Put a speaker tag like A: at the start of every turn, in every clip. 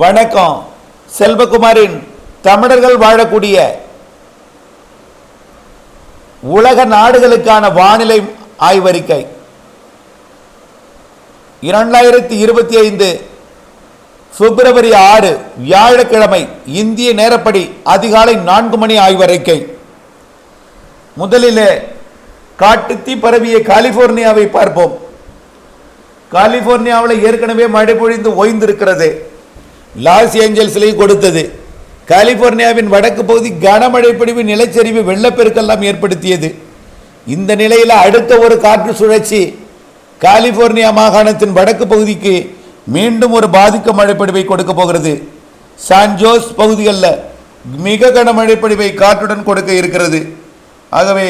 A: வணக்கம். செல்வகுமாரின் தமிழர்கள் வாழக்கூடிய உலக நாடுகளுக்கான வானிலை ஆய்வறிக்கை. இரண்டாயிரத்தி இருபத்தி ஐந்து பிப்ரவரி ஆறு வியாழக்கிழமை இந்திய நேரப்படி அதிகாலை நான்கு மணி ஆய்வறிக்கை. முதலிலே காட்டுத்தீ பரவிய கலிபோர்னியாவை பார்ப்போம். கலிபோர்னியாவில் ஏற்கனவே மழை பொழிந்து ஓய்ந்திருக்கிறது. லாஸ் ஏஞ்சல்ஸ்லையும் கொடுத்தது. கலிபோர்னியாவின் வடக்கு பகுதி கனமழை பிடிவு நிலச்சரிவு வெள்ளப்பெருக்கெல்லாம் ஏற்படுத்தியது. இந்த நிலையில் அடுத்த ஒரு காற்று சுழற்சி கலிபோர்னியா மாகாணத்தின் வடக்கு பகுதிக்கு மீண்டும் ஒரு பாதிக்க மழைப்பொழிவை கொடுக்க போகிறது. சான் ஜோஸ் பகுதிகளில் மிக கனமழை காற்றுடன் கொடுக்க இருக்கிறது. ஆகவே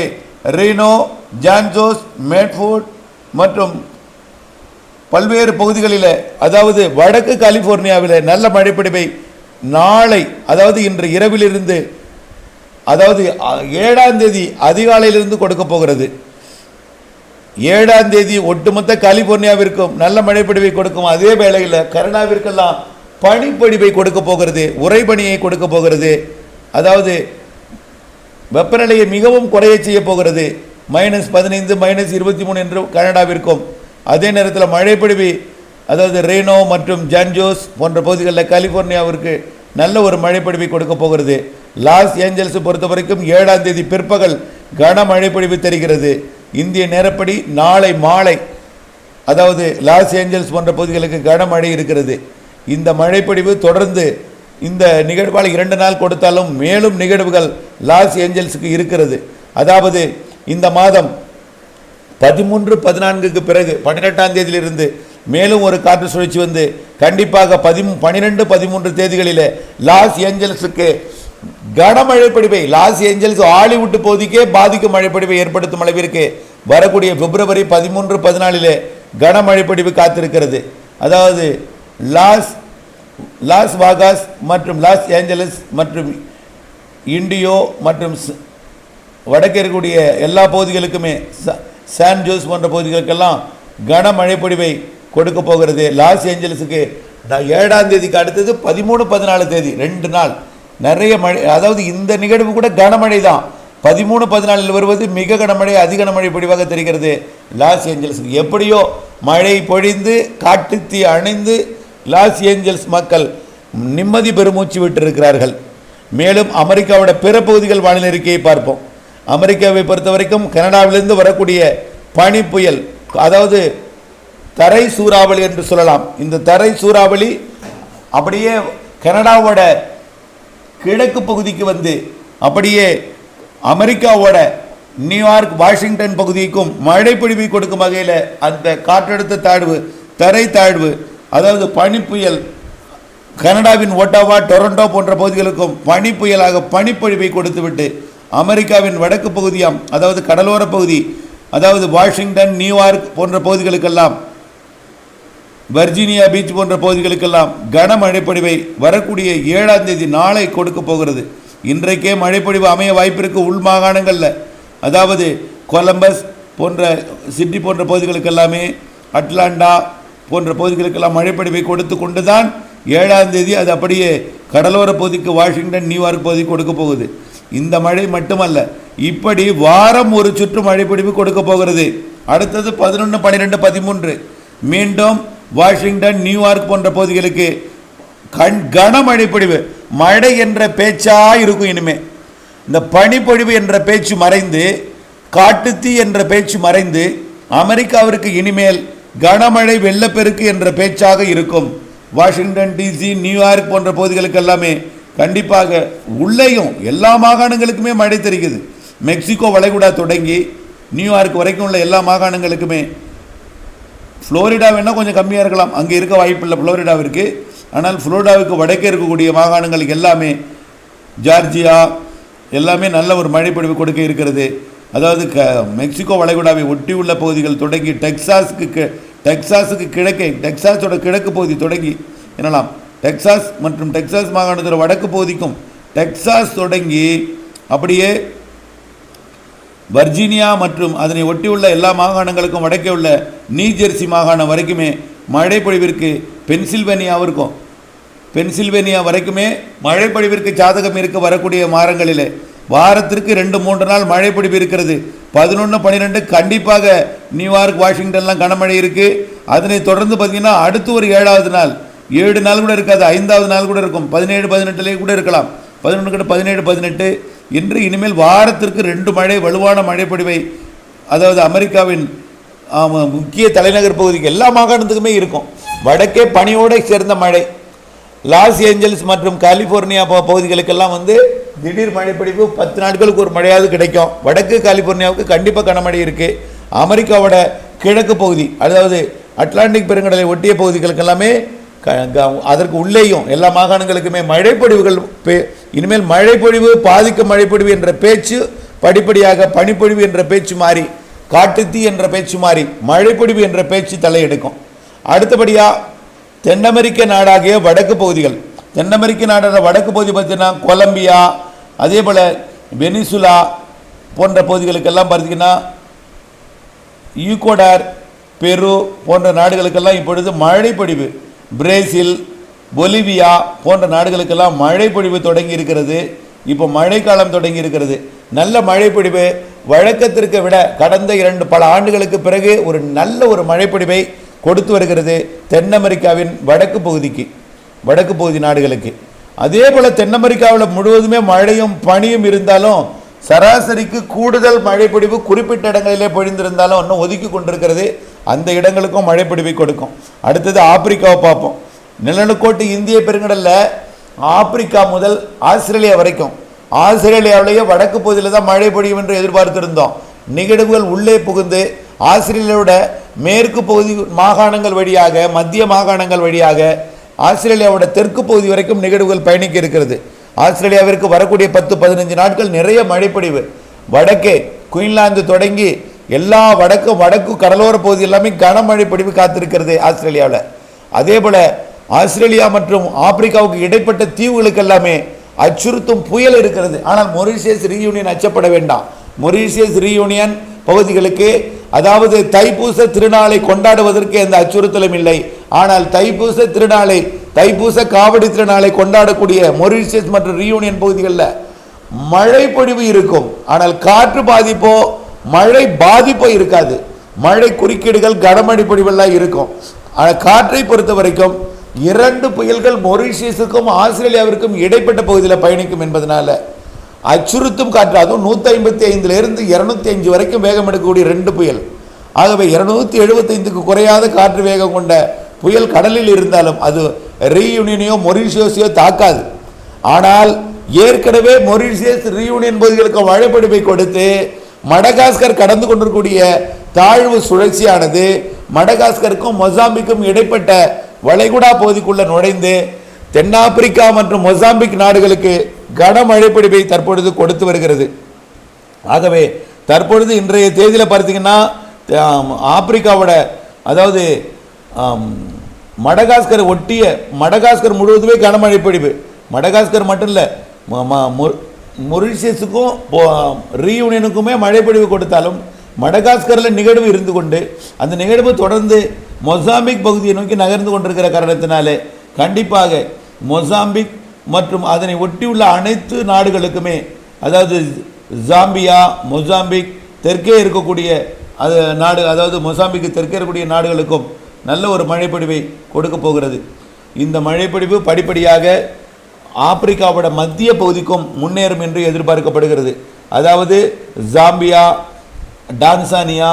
A: ரீனோ ஜான்ஜோஸ் மேட்ஃபோர்ட் மற்றும் பல்வேறு பகுதிகளில் அதாவது வடக்கு கலிபோர்னியாவில் நல்ல மழைப்பிடிப்பை நாளை அதாவது இன்று இரவிலிருந்து அதாவது ஏழாம் தேதி அதிகாலையிலிருந்து கொடுக்க போகிறது. ஏழாம் தேதி ஒட்டுமொத்த கலிபோர்னியாவிற்கும் நல்ல மழைப்பொழிவை கொடுக்கும். அதே வேளையில் கனடாவிற்கெல்லாம் பனிப்பொடிவை கொடுக்க போகிறது உறைபனியை கொடுக்க போகிறது. அதாவது வெப்பநிலையை மிகவும் குறைய செய்ய போகிறது. மைனஸ் பதினைந்து மைனஸ் இருபத்தி மூணு என்று கனடாவிற்கும். அதே நேரத்தில் மழைப்பொழிவு அதாவது ரேனோ மற்றும் ஜான்ஜோஸ் போன்ற பகுதிகளில் கலிஃபோர்னியாவிற்கு நல்ல ஒரு மழைப்பொழிவை கொடுக்க போகிறது. லாஸ் ஏஞ்சல்ஸ் பொறுத்த வரைக்கும் ஏழாம் தேதி பிற்பகல் கனமழைப்பொழிவு தெரிகிறது. இந்திய நேரப்படி நாளை மாலை அதாவது லாஸ் ஏஞ்சல்ஸ் போன்ற பகுதிகளுக்கு கனமழை இருக்கிறது. இந்த மழைப்பொழிவு தொடர்ந்து இந்த நிகழ்வால் இரண்டு நாள் கொடுத்தாலும் மேலும் நிகழ்வுகள் லாஸ் ஏஞ்சல்ஸுக்கு இருக்கிறது. அதாவது இந்த மாதம் பதிமூன்று பதினான்குக்கு பிறகு பன்னிரெண்டாம் தேதியிலிருந்து மேலும் ஒரு காற்று சுழற்சி வந்து கண்டிப்பாக பதி பன்னிரெண்டு பதிமூன்று தேதிகளில் லாஸ் ஏஞ்சல்ஸுக்கு கனமழை பொழிவை லாஸ் ஏஞ்சல்ஸ் ஹாலிவுட் பகுதிக்கே பாதிக்கும் மழைப்படிவை ஏற்படுத்தும் அளவிற்கு வரக்கூடிய பிப்ரவரி பதிமூன்று பதினாலிலே கனமழை பொழிவு காத்திருக்கிறது. அதாவது லாஸ் லாஸ் வாகாஸ் மற்றும் லாஸ் ஏஞ்சலஸ் மற்றும் இண்டியோ மற்றும் ஸ்- வடக்கே இருக்கக்கூடிய எல்லா பகுதிகளுக்குமே ச- சான் ஜோஸ் போன்ற பகுதிகளுக்கெல்லாம் கனமழை பொழிவை கொடுக்க போகிறது. லாஸ் ஏஞ்சல்ஸுக்கு நான் ஏழாம் தேதிக்கு அடுத்தது பதிமூணு பதினாலு தேதி ரெண்டு நாள். நிறைய மழை அதாவது இந்த நிகழ்வு கூட கனமழை தான் பதிமூணு பதினாலில் வருவது மிக கனமழை அதிக கனமழை பொழிவாக தெரிகிறது. லாஸ் ஏஞ்சல்ஸுக்கு எப்படியோ மழை பொழிந்து காட்டுத்தீ அணைந்து லாஸ் ஏஞ்சல்ஸ் மக்கள் நிம்மதி பெருமூச்சு விட்டிருக்கிறார்கள். மேலும் அமெரிக்காவோட பிற பகுதிகள் வானிலை அறிக்கையை பார்ப்போம். அமெரிக்காவை பொறுத்த வரைக்கும் கனடாவிலிருந்து வரக்கூடிய பனி புயல் அதாவது தரை சூறாவளி என்று சொல்லலாம். இந்த தரை சூறாவளி அப்படியே கனடாவோட கிழக்கு பகுதிக்கு வந்து அப்படியே அமெரிக்காவோட நியூயார்க் வாஷிங்டன் பகுதிக்கும் மழை பொழிவை கொடுக்கும் வகையில் அந்த காற்றழுத்த தாழ்வு தரை தாழ்வு அதாவது பனிப்புயல் கனடாவின் ஒட்டாவா டொரண்டோ போன்ற பகுதிகளுக்கும் பனி புயலாக பனிப்பொழிவை கொடுத்துவிட்டு அமெரிக்காவின் வடக்கு பகுதியாம் அதாவது கடலோர பகுதி அதாவது வாஷிங்டன் நியூயார்க் போன்ற பகுதிகளுக்கெல்லாம் வர்ஜீனியா பீச் போன்ற பகுதிகளுக்கெல்லாம் கன மழைப்பொழிவை வரக்கூடிய ஏழாம் தேதி நாளை கொடுக்க போகிறது. இன்றைக்கே மழைப்பொழிவு அமைய வாய்ப்பிருக்கு உள் மாகாணங்களில். அதாவது கொலம்பஸ் போன்ற சிட்டி போன்ற பகுதிகளுக்கெல்லாமே அட்லாண்டா போன்ற பகுதிகளுக்கெல்லாம் மழைப்பொழிவை கொடுத்து கொண்டு தான் ஏழாம் தேதி அது அப்படியே கடலோர பகுதிக்கு வாஷிங்டன் நியூயார்க் பகுதி கொடுக்க போகுது. இந்த மழை மட்டுமல்ல இப்படி வாரம் ஒரு சுற்று மழைப்பிடிப்பு கொடுக்க போகிறது. அடுத்தது பதினொன்று பன்னிரெண்டு பதிமூன்று. மீண்டும் வாஷிங்டன் நியூயார்க் போன்ற பகுதிகளுக்கு கண் கனமழை பொழிவு மழை என்ற பேச்சா இருக்கும் இனிமே. இந்த பனிப்பொழிவு என்ற பேச்சு மறைந்து காட்டுத்தீ என்ற பேச்சு மறைந்து அமெரிக்காவிற்கு இனிமேல் கனமழை வெள்ளப்பெருக்கு என்ற பேச்சாக இருக்கும். வாஷிங்டன் டிசி நியூயார்க் போன்ற பகுதிகளுக்கு எல்லாமே கண்டிப்பாக உள்ளேயும் எல்லா மாகாணங்களுக்குமே மழை தெரிகிறது மெக்சிகோ வளைகுடா தொடங்கி நியூயார்க் வரைக்கும் உள்ள எல்லா மாகாணங்களுக்குமே. ஃப்ளோரிடா வேணால் கொஞ்சம் கம்மியாக இருக்கலாம். அங்கே இருக்க வாய்ப்பில்லை ஃப்ளோரிடாவிற்கு ஆனால் ஃப்ளோரிடாவுக்கு வடக்கே இருக்கக்கூடிய மாகாணங்களுக்கு எல்லாமே ஜார்ஜியா எல்லாமே நல்ல ஒரு மழைப்பொழிவு கொடுக்க இருக்கிறது. அதாவது க மெக்சிகோ வளைகுடாவை ஒட்டியுள்ள பகுதிகள் தொடங்கி டெக்சாஸுக்கு டெக்ஸாஸுக்கு டெக்சாஸுக்கு கிழக்கே டெக்சாஸோட கிழக்கு பகுதி தொடங்கி என்னலாம் டெக்சாஸ் மற்றும் டெக்சாஸ் மாகாணத்தில் வடக்கு பகுதிக்கும் டெக்சாஸ் தொடங்கி அப்படியே வர்ஜீனியா மற்றும் அதனை ஒட்டியுள்ள எல்லா மாகாணங்களுக்கும் வடக்கே உள்ள நியூஜெர்சி மாகாணம் வரைக்குமே மழைப்பொழிவிற்கு பென்சில்வேனியாவிற்கும் பென்சில்வேனியா வரைக்குமே மழைப்பொழிவிற்கு சாதகம் இருக்க வரக்கூடிய மாதங்களிலே வாரத்திற்கு ரெண்டு மூன்று நாள் மழைப்பொழிவு இருக்கிறது. பதினொன்று பன்னிரெண்டு கண்டிப்பாக நியூயார்க் வாஷிங்டன்லாம் கனமழை இருக்குது அதனை தொடர்ந்து பார்த்திங்கன்னா அடுத்து ஒரு ஏழாவது நாள் ஏழு நாள் கூட இருக்காது ஐந்தாவது நாள் கூட இருக்கும். பதினேழு பதினெட்டுலேயே கூட இருக்கலாம். பதினொன்று கிட்ட பதினேழு பதினெட்டு. இன்று இனிமேல் வாரத்திற்கு ரெண்டு மழை வலுவான மழைப்பொடிவை அதாவது அமெரிக்காவின் முக்கிய தலைநகர் பகுதிக்கு எல்லா மாகாணத்துக்குமே இருக்கும். வடக்கே பனியோடு சேர்ந்த மழை. லாஸ் ஏஞ்சல்ஸ் மற்றும் கலிஃபோர்னியா பகுதிகளுக்கெல்லாம் வந்து திடீர் மழைப்பிடிப்பு பத்து நாட்களுக்கு ஒரு மழையாவது கிடைக்கும். வடக்கு கலிஃபோர்னியாவுக்கு கண்டிப்பாக கனமழை இருக்குது அமெரிக்காவோட கிழக்கு பகுதி அதாவது அட்லாண்டிக் பெருங்கடலை ஒட்டிய பகுதிகளுக்கு எல்லாமே அதற்கு உள்ளேயும் எல்லா மாகாணங்களுக்குமே மழைப்பொழிவுகள் பே- இனிமேல் மழைப்பொழிவு பாதிக்கும் மழைப்பொழிவு என்ற பேச்சு படிப்படியாக பனிப்பொழிவு என்ற பேச்சு மாறி காட்டுத்தீ என்ற பேச்சு மாறி மழைப்பொழிவு என்ற பேச்சு தலையெடுக்கும். அடுத்தபடியாக தென் அமெரிக்க நாடாகிய வடக்கு பகுதிகள். தென் அமெரிக்க நாடான வடக்கு பகுதி பார்த்தீங்கன்னா கொலம்பியா அதே போல் வெனிசுலா போன்ற பகுதிகளுக்கெல்லாம் பார்த்தீங்கன்னா ஈக்குவடார் பெரு போன்ற நாடுகளுக்கெல்லாம் இப்பொழுது மழைப்பொழிவு. பிரேசில் பொலிவியா போன்ற நாடுகளுக்கெல்லாம் மழை பொழிவு தொடங்கி இருக்கிறது இப்போ மழைக்காலம் தொடங்கி இருக்கிறது நல்ல மழைப்பொழிவு வழக்கத்திற்கு விட கடந்த இரண்டு பல ஆண்டுகளுக்கு பிறகு ஒரு நல்ல ஒரு மழைப்பொழிவை கொடுத்து வருகிறது தென் அமெரிக்காவின் வடக்கு பகுதிக்கு வடக்கு பகுதி நாடுகளுக்கு. அதே போல் தென் அமெரிக்காவில் முழுவதுமே மழையும் பனியும் இருந்தாலும் சராசரிக்கு கூடுதல் மழைப்பொழிவு குறிப்பிட்ட இடங்களிலே பொழிந்திருந்தாலும் இன்னும் ஒதுக்கி கொண்டிருக்கிறது. அந்த இடங்களுக்கும் மழைப்பொழிவை கொடுக்கும். அடுத்தது ஆப்பிரிக்காவை பார்ப்போம். நிலநடுக்கோட்டு இந்திய பெருங்கடலில் ஆப்பிரிக்கா முதல் ஆஸ்திரேலியா வரைக்கும். ஆஸ்திரேலியாவிலேயே வடக்கு பகுதியில் தான் மழை பொழியும் என்று எதிர்பார்த்திருந்தோம். நிகழ்வுகள் உள்ளே புகுந்து ஆஸ்திரேலியாவோட மேற்கு பகுதி மாகாணங்கள் வழியாக மத்திய மாகாணங்கள் வழியாக ஆஸ்திரேலியாவோட தெற்கு பகுதி வரைக்கும் நிகழ்வுகள் பயணிக்க இருக்கிறது. ஆஸ்திரேலியாவிற்கு வரக்கூடிய பத்து பதினஞ்சு நாட்கள் நிறைய மழைப்பொழிவு வடக்கே குயின்லாந்து தொடங்கி எல்லா வடக்கு வடக்கு கடலோர பகுதி எல்லாமே கனமழை பிடிப்பு காத்திருக்கிறது ஆஸ்திரேலியாவில். அதே போல் ஆஸ்திரேலியா மற்றும் ஆப்பிரிக்காவுக்கு இடைப்பட்ட தீவுகளுக்கு எல்லாமே அச்சுறுத்தும் புயல் இருக்கிறது. ஆனால் மொரிஷியஸ் ரீயூனியன் அச்சப்பட வேண்டாம். மொரீஷியஸ் ரீயூனியன் பகுதிகளுக்கு அதாவது தைப்பூச திருநாளை கொண்டாடுவதற்கு எந்த அச்சுறுத்தலும் இல்லை. ஆனால் தைப்பூச திருநாளை தைப்பூச காவடி திருநாளை கொண்டாடக்கூடிய மொரிஷியஸ் மற்றும் ரீயூனியன் பகுதிகளில் மழை பொழிவு இருக்கும். ஆனால் காற்று பாதிப்போ மழை பாதிப்போ இருக்காது. மழை குறுக்கீடுகள் கடமடி பொடிவெல்லாம் இருக்கும். ஆனால் காற்றை பொறுத்த வரைக்கும் இரண்டு புயல்கள் மொரீஷியஸுக்கும் ஆஸ்திரேலியாவிற்கும் இடைப்பட்ட பகுதியில் பயணிக்கும் என்பதனால அச்சுறுத்தும் காற்று. அதுவும் நூற்றி ஐம்பத்தி ஐந்துலேருந்து இரநூத்தி அஞ்சு வரைக்கும் வேகம் எடுக்கக்கூடிய ரெண்டு புயல். ஆகவே இரநூத்தி எழுபத்தைந்துக்கு குறையாத காற்று வேகம் கொண்ட புயல் கடலில் இருந்தாலும் அது ரீயூனியனையோ மொரிஷியஸையோ தாக்காது. ஆனால் ஏற்கனவே மொரீஷியஸ் ரீயூனியன் பகுதிகளுக்கு மழைப்பிடிப்பை கொடுத்து மடகாஸ்கர் கடந்து கொண்டிருக்கூடிய தாழ்வு சுழற்சியானது மடகாஸ்கருக்கும் மொசாம்பிக்கும் இடைப்பட்ட வளைகுடா பகுதிக்குள்ள நுழைந்து தென்னாப்பிரிக்கா மற்றும் மொசாம்பிக் நாடுகளுக்கு கனமழைப்பிடிப்பை தற்பொழுது கொடுத்து வருகிறது. ஆகவே தற்பொழுது இன்றைய தேதியில் பார்த்தீங்கன்னா ஆப்பிரிக்காவோட அதாவது மடகாஸ்கர் ஒட்டிய மடகாஸ்கர் முழுவதுமே கனமழை பிடிப்பு மடகாஸ்கர் மட்டும் இல்லை மொரிஷியஸுக்கும் ரீயூனியனுக்குமே மழைப்பொழிவு கொடுத்தாலும் மடகாஸ்கரில் நிகழ்வு இருந்து கொண்டு அந்த நிகழ்வு தொடர்ந்து மொசாம்பிக் பகுதியை நோக்கி நகர்ந்து கொண்டிருக்கிற காரணத்தினாலே கண்டிப்பாக மொசாம்பிக் மற்றும் அதனை ஒட்டியுள்ள அனைத்து நாடுகளுக்குமே அதாவது ஜாம்பியா மொசாம்பிக் தெற்கே இருக்கக்கூடிய அது நாடு அதாவது மொசாம்பிக்கு தெற்கே இருக்கக்கூடிய நாடுகளுக்கும் நல்ல ஒரு மழைப்பொழிவை கொடுக்க போகிறது. இந்த மழைப்பொழிவு படிப்படியாக ஆப்பிரிக்காவோட மத்திய பகுதிக்கும் முன்னேறும் என்று எதிர்பார்க்கப்படுகிறது. அதாவது ஜாம்பியா டான்சானியா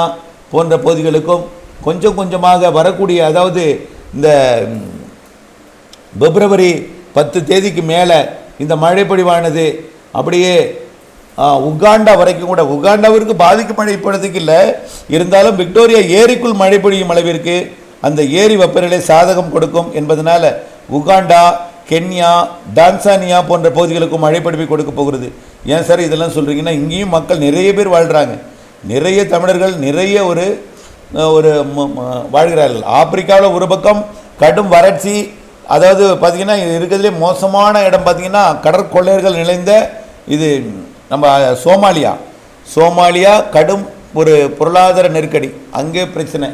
A: போன்ற பகுதிகளுக்கும் கொஞ்சம் கொஞ்சமாக வரக்கூடிய அதாவது இந்த பிப்ரவரி பத்து தேதிக்கு மேலே இந்த மழைப்பொழிவானது அப்படியே உகாண்டா வரைக்கும் கூட உகாண்டாவிற்கு பாதிக்கும் மழை இப்பொழுதுக்கு இல்லை. இருந்தாலும் விக்டோரியா ஏரிக்குள் மழை பொழியும் அளவிற்கு அந்த ஏரி வெப்பநிலை சாதகம் கொடுக்கும் என்பதனால் உகாண்டா கென்யா டான்சானியா போன்ற பகுதிகளுக்கும் மழை கொடுக்க போகிறது. ஏன் சார் இதெல்லாம் சொல்கிறீங்கன்னா இங்கேயும் மக்கள் நிறைய பேர் வாழ்கிறாங்க நிறைய தமிழர்கள் நிறைய ஒரு ஒரு வாழ்கிறார்கள். ஆப்பிரிக்காவில் ஒரு பக்கம் கடும் வறட்சி அதாவது பார்த்திங்கன்னா இருக்கிறதுலே மோசமான இடம் பார்த்திங்கன்னா கடற்கொள்ளையர்கள் நிறைந்த இது நம்ம சோமாலியா. சோமாலியா கடும் ஒரு பொருளாதார நெருக்கடி. அங்கே பிரச்சனை.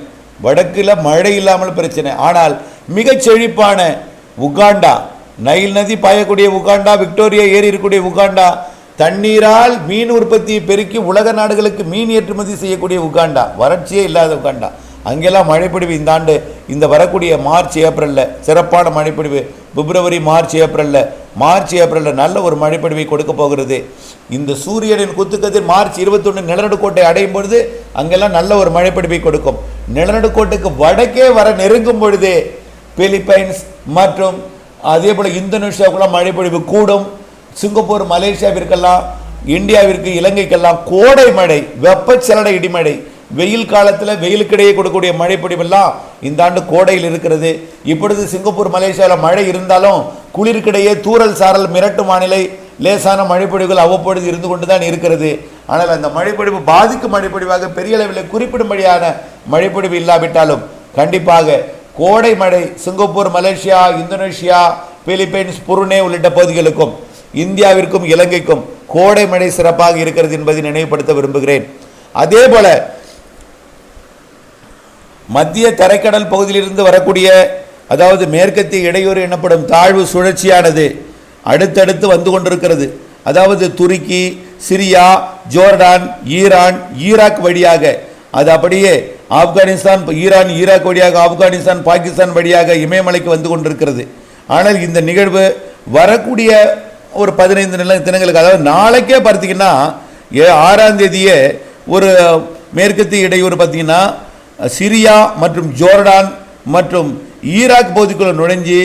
A: வடக்கில் மழை இல்லாமல் பிரச்சனை. ஆனால் மிகச் செழிப்பான உகாண்டா நைல் நதி பாயக்கூடிய உகாண்டா விக்டோரியா ஏரி இருக்கக்கூடிய உகாண்டா தண்ணீரால் மீன் உற்பத்தியை பெருக்கி உலக நாடுகளுக்கு மீன் ஏற்றுமதி செய்யக்கூடிய உகாண்டா வறட்சியே இல்லாத உகாண்டா. அங்கெல்லாம் மழைப்பொழிவு இந்த ஆண்டு இந்த வரக்கூடிய மார்ச் ஏப்ரலில் சிறப்பான மழைப்பொழிவு பிப்ரவரி மார்ச் ஏப்ரலில் மார்ச் ஏப்ரலில் நல்ல ஒரு மழைப்பொழிவை கொடுக்க போகிறது. இந்த சூரியனின் குத்துக்கதிர் மார்ச் இருபத்தொன்று நிலநடுக்கோட்டை அடையும் பொழுது அங்கெல்லாம் நல்ல ஒரு மழைப்பொழிவை கொடுக்கும். நிலநடுக்கோட்டுக்கு வடக்கே வர நெருங்கும் பொழுதே பிலிப்பைன்ஸ் மற்றும் அதே போல் இந்தோனேஷியாவுக்குலாம் மழைப்பொழிவு கூடும். சிங்கப்பூர் மலேசியாவிற்கெல்லாம் இந்தியாவிற்கு இலங்கைக்கெல்லாம் கோடை மழை வெப்பச்சலடை இடிமழை. வெயில் காலத்தில் வெயிலுக்கிடையே கொடுக்கக்கூடிய மழைப்பொழிவெல்லாம் இந்த ஆண்டு கோடையில் இருக்கிறது. இப்பொழுது சிங்கப்பூர் மலேசியாவில் மழை இருந்தாலும் குளிருக்கிடையே தூறல் சாரல் மிரட்டும் வானிலை லேசான மழைப்பொழிவுகள் அவ்வப்பொழுது இருந்து கொண்டு தான் இருக்கிறது. ஆனால் அந்த மழைப்பொழிவு பாதிக்கும் மழைப்பொழிவாக பெரிய அளவில் குறிப்பிடும்படியான மழைப்பொழிவு இல்லாவிட்டாலும் கண்டிப்பாக கோடை மழை Singapore Malaysia Indonesia Philippines Brunei உள்ளிட்ட பகுதிகளுக்கும் இந்தியாவிற்கும் இலங்கைக்கும் கோடை மழை சிறப்பாக இருக்கிறது என்பதை நினைவுபடுத்த விரும்புகிறேன். அதே போல மத்திய தரைக்கடல் பகுதியிலிருந்து வரக்கூடிய அதாவது மேற்கத்திய இடையூறு எனப்படும் தாழ்வு சுழற்சியானது அடுத்தடுத்து வந்து கொண்டிருக்கிறது. அதாவது துருக்கி சிரியா ஜோர்டான் ஈரான் ஈராக் வழியாக அது அப்படியே ஆப்கானிஸ்தான் ஈரான் ஈராக் வழியாக ஆப்கானிஸ்தான் பாகிஸ்தான் வழியாக இமயமலைக்கு வந்து கொண்டிருக்கிறது. ஆனால் இந்த நிகழ்வு வரக்கூடிய ஒரு பதினைந்து நில தினங்களுக்கு அதாவது நாளைக்கே பார்த்தீங்கன்னா ஏ ஆறாம் தேதியே ஒரு மேற்கத்திய இடையூறு பார்த்தீங்கன்னா சிரியா மற்றும் ஜோர்டான் மற்றும் ஈராக் பகுதிக்குள்ள நுழைஞ்சி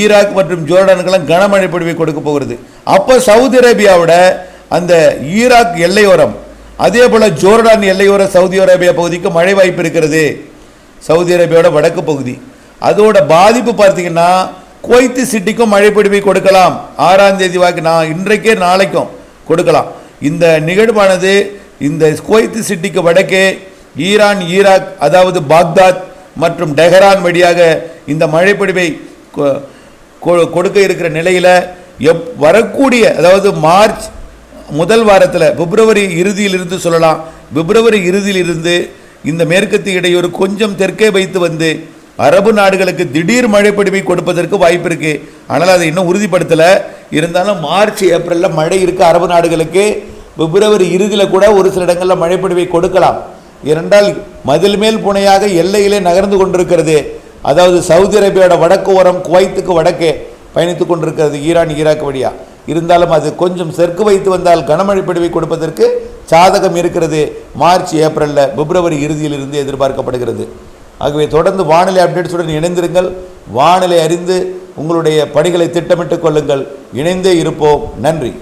A: ஈராக் மற்றும் ஜோர்டானுக்கெல்லாம் கனமழை பொழிவை கொடுக்க போகிறது. அப்போ சவுதி அரேபியாவோட அந்த ஈராக் எல்லையோரம் அதே போல் ஜோர்டான் எல்லையோர சவுதி அரேபியா பகுதிக்கு மழை வாய்ப்பு இருக்கிறது. சவுதி அரேபியாவோட வடக்கு பகுதி. அதோட பாதிப்பு பார்த்தீங்கன்னா குவைத்து சிட்டிக்கும் மழை கொடுக்கலாம். ஆறாம் தேதி வாக்கு நான் இன்றைக்கே நாளைக்கும் கொடுக்கலாம். இந்த நிகழ்வானது இந்த குவைத்து சிட்டிக்கு வடக்கே ஈரான் ஈராக் அதாவது பாக்தாத் மற்றும் டெஹரான் வழியாக இந்த மழைப்பிடிவை கொ- கொ- கொடுக்க இருக்கிற நிலையில் எப் வரக்கூடிய அதாவது மார்ச் முதல் வாரத்தில் பிப்ரவரி இறுதியிலிருந்து சொல்லலாம் பிப்ரவரி இறுதியிலிருந்து இந்த மேற்கத்திய இடையூறு கொஞ்சம் தெற்கே வைத்து வந்து அரபு நாடுகளுக்கு திடீர் மழைப்படிவை கொடுப்பதற்கு வாய்ப்பு இருக்குது ஆனால் அதை இன்னும் உறுதிப்படுத்தலை. இருந்தாலும் மார்ச் ஏப்ரலில் மழை இருக்கு அரபு நாடுகளுக்கு. பிப்ரவரி இறுதியில் கூட ஒரு சில இடங்களில் மழைப்படிவை கொடுக்கலாம். இரண்டால் மதில் மேல் புனையாக எல்லையிலே நகர்ந்து கொண்டிருக்கிறது. அதாவது சவுதி அரேபியாவோட வடக்கு ஓரம் குவைத்துக்கு வடக்கே பயணித்துக் கொண்டிருக்கிறது ஈரான் ஈராக் வழியாக இருந்தாலும் அது கொஞ்சம் செருக்கு வைத்து வந்தால் கனமழை பொழிவை கொடுப்பதற்கு சாதகம் இருக்கிறது. மார்ச் ஏப்ரலில் பிப்ரவரி இறுதியில் இருந்து எதிர்பார்க்கப்படுகிறது. ஆகவே தொடர்ந்து வானிலை அப்டேட்ஸுடன் இணைந்திருங்கள். வானிலை அறிந்து உங்களுடைய பணிகளை திட்டமிட்டுக் கொள்ளுங்கள். இணைந்தே இருப்போம். நன்றி.